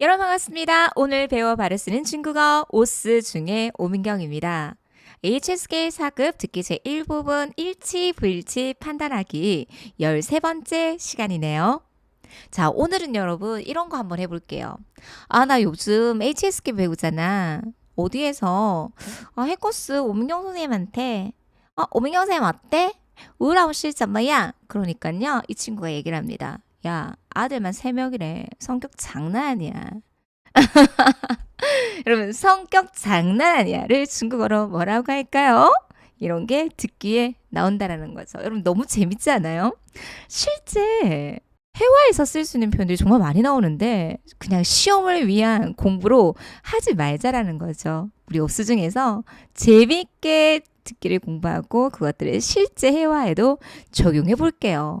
여러분 반갑습니다. 오늘 배워 바로 쓰는 중국어 오스 중에 오민경입니다. HSK 4급 듣기 제1부분 일치 불치 판단하기 13번째 시간이네요. 자, 오늘은 여러분 이런 거 한번 해볼게요. 아, 나 요즘 HSK 배우잖아. 어디에서 아, 해코스 오민경 선생님한테 아, 오민경 선생님 어때? 우라오시 잠마야 그러니까요. 이 친구가 얘기를 합니다. 야, 아들만 3명이래. 성격 장난 아니야. 여러분, 성격 장난 아니야를 중국어로 뭐라고 할까요? 이런 게 듣기에 나온다라는 거죠. 여러분, 너무 재밌지 않아요? 실제 회화에서 쓸 수 있는 표현들이 정말 많이 나오는데 그냥 시험을 위한 공부로 하지 말자라는 거죠. 우리 옵스 중에서 재밌게 듣기를 공부하고 그것들을 실제 회화에도 적용해 볼게요.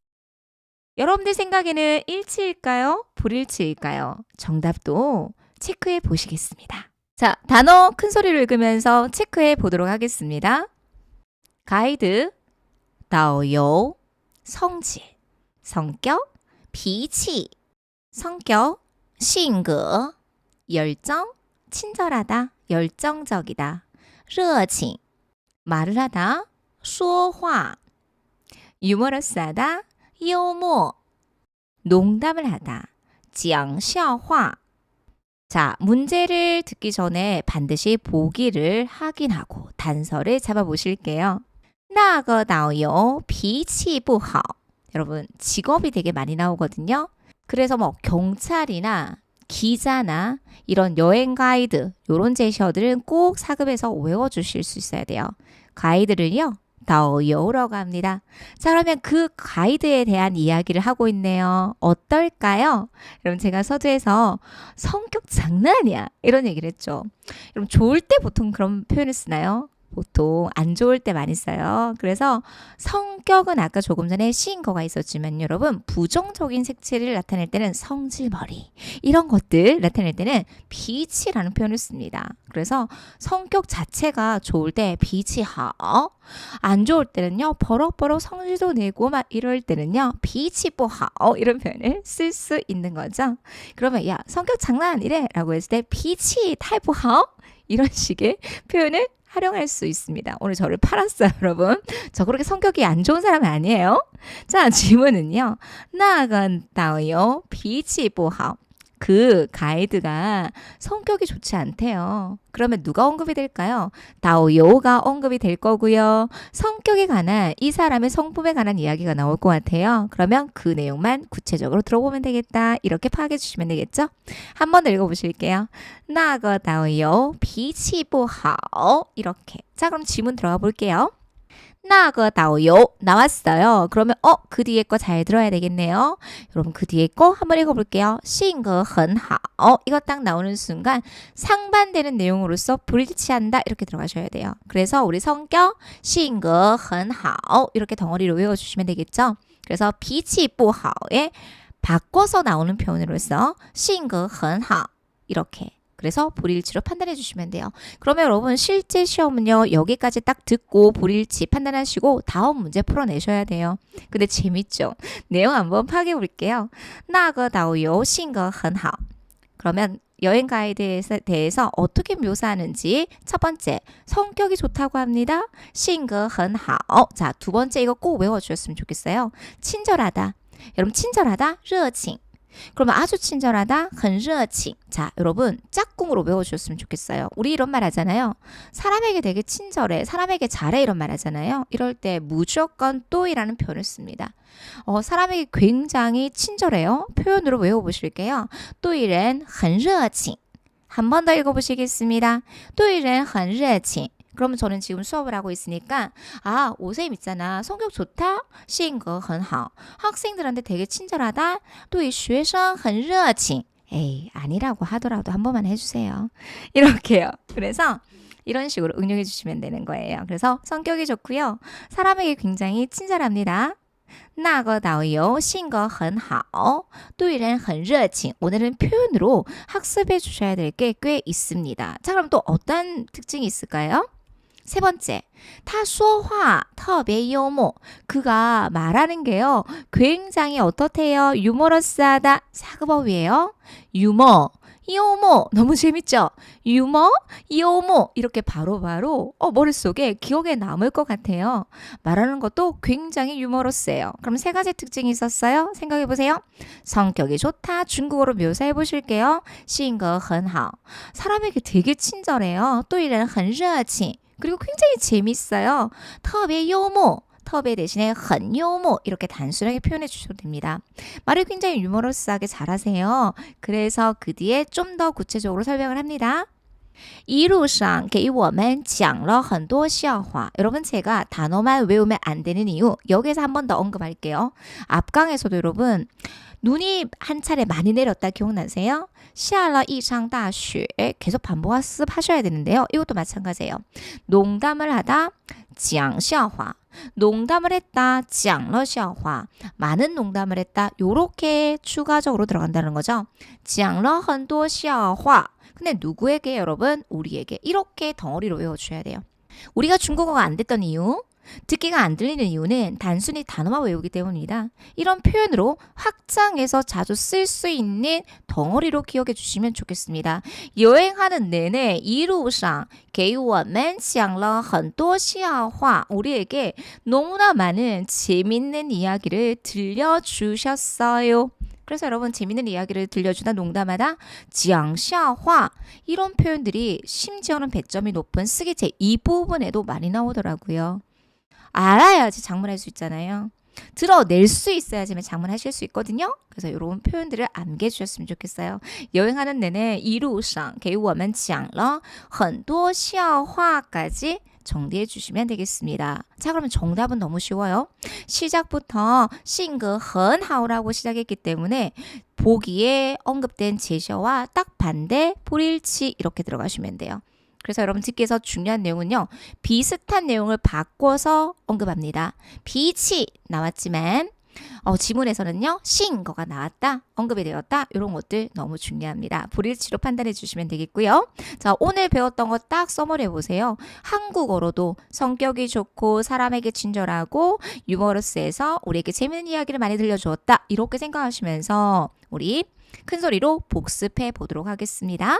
여러분들 생각에는 일치일까요? 불일치일까요? 정답도 체크해 보시겠습니다. 자, 단어 큰 소리로 읽으면서 체크해 보도록 하겠습니다. 가이드, 다오요, 성질, 성격, 脾气, 성격, 性格, 열정, 친절하다, 열정적이다, 热情, 말을 하다, 说话, 유머러스하다, 유머, 농담을 하다, 지앙笑화. 자, 문제를 듣기 전에 반드시 보기를 확인하고 단서를 잡아보실게요. 나거 나요 비치 부하. 여러분, 직업이 되게 많이 나오거든요. 그래서 뭐 경찰이나 기자나 이런 여행 가이드, 요런 제시어들은 꼭 사급해서 외워주실 수 있어야 돼요. 가이드를요, 다오요라고 합니다. 자, 그러면 그 가이드에 대한 이야기를 하고 있네요. 어떨까요? 여러분, 제가 서두에서 성격 장난 아니야. 이런 얘기를 했죠. 여러분, 좋을 때 보통 그런 표현을 쓰나요? 보통 안 좋을 때 많이 써요. 그래서 성격은 아까 조금 전에 시인 거가 있었지만 여러분 부정적인 색채를 나타낼 때는 성질머리 이런 것들 나타낼 때는 비치라는 표현을 씁니다. 그래서 성격 자체가 좋을 때 비치 하어 안 좋을 때는요 버럭버럭 성질도 내고 막 이럴 때는요 비치 뽀하어 이런 표현을 쓸 수 있는 거죠. 그러면 야 성격 장난 아니래라고 했을 때 비치 타이포하어 이런 식의 표현을 활용할 수 있습니다. 오늘 저를 팔았어요, 여러분. 저 그렇게 성격이 안 좋은 사람 아니에요. 자, 질문은요. 나간다요. 비치 보하. 그 가이드가 성격이 좋지 않대요. 그러면 누가 언급이 될까요? 다오요가 언급이 될 거고요. 성격에 관한 이 사람의 성품에 관한 이야기가 나올 것 같아요. 그러면 그 내용만 구체적으로 들어보면 되겠다. 이렇게 파악해 주시면 되겠죠? 한번 읽어 보실게요. 나거 다오요 비치 보하 이렇게. 자, 그럼 지문 들어가 볼게요. 那个导游 나왔어요. 그러면 어 그 뒤에 거 잘 들어야 되겠네요. 여러분 그 뒤에 거 한번 읽어볼게요. 性格很好 이거 딱 나오는 순간 상반되는 내용으로서 불일치한다 이렇게 들어가셔야 돼요. 그래서 우리 성격 性格很好 이렇게 덩어리로 외워주시면 되겠죠. 그래서 脾气不好에 바꿔서 나오는 표현으로서 性格很好 이렇게 그래서 불일치로 판단해 주시면 돼요. 그러면 여러분 실제 시험은요. 여기까지 딱 듣고 불일치 판단하시고 다음 문제 풀어내셔야 돼요. 근데 재밌죠? 내용 한번 파악해 볼게요. 那个导游性格很好. 그러면 여행 가이드에 대해서 어떻게 묘사하는지 첫 번째 성격이 좋다고 합니다. 性格很好. 자, 두 번째 이거 꼭 외워 주셨으면 좋겠어요. 친절하다. 여러분 친절하다. 热情. 그러면 아주 친절하다, 很热情. 자, 여러분 짝꿍으로 외워주셨으면 좋겠어요. 우리 이런 말 하잖아요. 사람에게 되게 친절해, 사람에게 잘해 이런 말 하잖아요. 이럴 때 무조건 또이라는 표현을 씁니다. 어, 사람에게 굉장히 친절해요. 표현으로 외워보실게요. 또이는 很热情. 한 번 더 읽어보시겠습니다. 对人很热情. 그러면 저는 지금 수업을 하고 있으니까 아 오쌤 있잖아 성격 좋다 性格很好 학생들한테 되게 친절하다 또 이 学生很热情 에이, 아니라고 하더라도 한 번만 해주세요. 이렇게요. 그래서 이런 식으로 응용해 주시면 되는 거예요. 그래서 성격이 좋고요. 사람에게 굉장히 친절합니다. 那个导游性格很好,对人很热情. 오늘은 표현으로 학습해 주셔야 될 게 꽤 있습니다. 자, 그럼 또 어떤 특징이 있을까요? 세 번째, 他说话特别幽默. 그가 말하는 게요, 굉장히 어떻대요? 유머러스하다. 사그법이에요. 유머, 요모. 너무 재밌죠? 유머, 요모. 이렇게 바로바로 어, 머릿속에 기억에 남을 것 같아요. 말하는 것도 굉장히 유머러스해요. 그럼 세 가지 특징이 있었어요. 생각해 보세요. 성격이 좋다. 중국어로 묘사해 보실게요. 性格很好. 사람에게 되게 친절해요. 또 이래는 很热情. 그리고 굉장히 재밌어요. 特别幽默. 特别 대신에 很幽默 이렇게 단순하게 표현해 주셔도 됩니다. 말을 굉장히 유머러스하게 잘하세요. 그래서 그 뒤에 좀 더 구체적으로 설명을 합니다. 一路上给我们讲了很多笑话. 여러분 제가 단어만 외우면 안 되는 이유 여기서 한 번 더 언급할게요. 앞강에서도 여러분 눈이 한 차례 많이 내렸다 기억나세요? 시알라 이상다슈 계속 반복하 습하셔야 되는데요. 이것도 마찬가지예요. 농담을 하다 지앙시아화 농담을 했다 지앙러시아화 많은 농담을 했다 요렇게 추가적으로 들어간다는 거죠. 지앙러很多시아화 근데 누구에게 여러분 우리에게 이렇게 덩어리로 외워줘야 돼요. 우리가 중국어가 안 됐던 이유 듣기가 안 들리는 이유는 단순히 단어만 외우기 때문입니다. 이런 표현으로 확장해서 자주 쓸 수 있는 덩어리로 기억해 주시면 좋겠습니다. 여행하는 내내 이루상 给我们讲了很多笑话 우리에게 너무나 많은 재밌는 이야기를 들려주셨어요. 그래서 여러분 재밌는 이야기를 들려주다 농담하다 讲笑话 이런 표현들이 심지어는 100점이 높은 쓰기 제 2부분에도 많이 나오더라고요. 알아야지 장문할 수 있잖아요. 들어낼 수 있어야지만 장문하실 수 있거든요. 그래서 이런 표현들을 암기해 주셨으면 좋겠어요. 여행하는 내내 이루상 给我们讲了很多笑话까지 정리해 주시면 되겠습니다. 자, 그러면 정답은 너무 쉬워요. 시작부터 性格很好라고 시작했기 때문에 보기에 언급된 제셔와 딱 반대 불일치 이렇게 들어가시면 돼요. 그래서 여러분 듣기에서 중요한 내용은요. 비슷한 내용을 바꿔서 언급합니다. 비치 나왔지만 어, 지문에서는요. 싱거가 나왔다. 언급이 되었다. 이런 것들 너무 중요합니다. 불일치로 판단해 주시면 되겠고요. 자, 오늘 배웠던 거 딱 써머리 해보세요. 한국어로도 성격이 좋고 사람에게 친절하고 유머러스해서 우리에게 재밌는 이야기를 많이 들려주었다. 이렇게 생각하시면서 우리 큰 소리로 복습해 보도록 하겠습니다.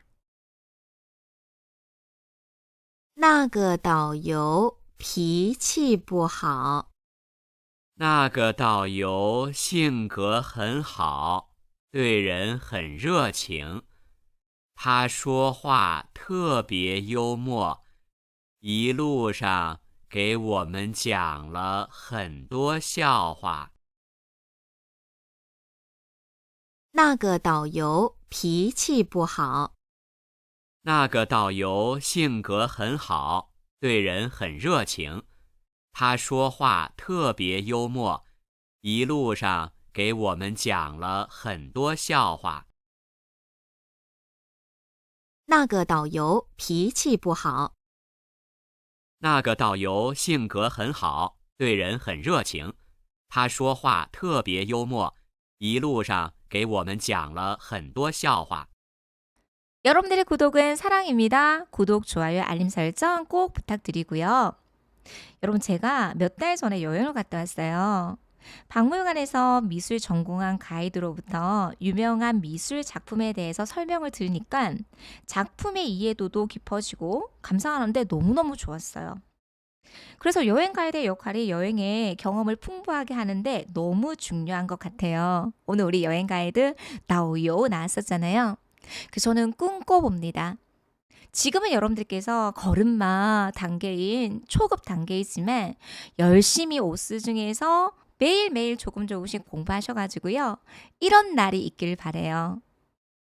那个导游脾气不好，那个导游性格很好，对人很热情。他说话特别幽默，一路上给我们讲了很多笑话。那个导游脾气不好，那个导游性格很好，对人很热情。他说话特别幽默，一路上给我们讲了很多笑话。那个导游脾气不好，那个导游性格很好，对人很热情。他说话特别幽默，一路上给我们讲了很多笑话。 여러분들의 구독은 사랑입니다. 구독, 좋아요, 알림 설정 꼭 부탁드리고요. 여러분 제가 몇 달 전에 여행을 갔다 왔어요. 박물관에서 미술 전공한 가이드로부터 유명한 미술 작품에 대해서 설명을 들으니까 작품의 이해도도 깊어지고 감상하는데 너무너무 좋았어요. 그래서 여행 가이드의 역할이 여행의 경험을 풍부하게 하는데 너무 중요한 것 같아요. 오늘 우리 여행 가이드 나오요 나왔었잖아요. 그 저는 꿈꿔봅니다. 지금은 여러분들께서 걸음마 단계인 초급 단계이지만 열심히 오스 중에서 매일매일 조금 조금씩 공부하셔가지고요. 이런 날이 있길 바래요.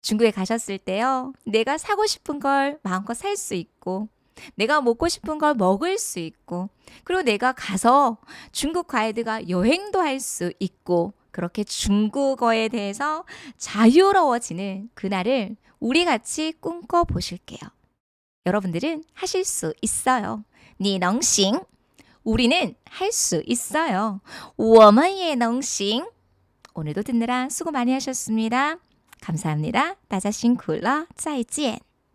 중국에 가셨을 때요. 내가 사고 싶은 걸 마음껏 살 수 있고 내가 먹고 싶은 걸 먹을 수 있고 그리고 내가 가서 중국 가이드가 여행도 할 수 있고 그렇게 중국어에 대해서 자유로워지는 그날을 우리 같이 꿈꿔 보실게요. 여러분들은 하실 수 있어요. 니능싱 우리는 할 수 있어요. 我们也能行 오늘도 듣느라 수고 많이 하셨습니다. 감사합니다. 大家辛苦了，再见。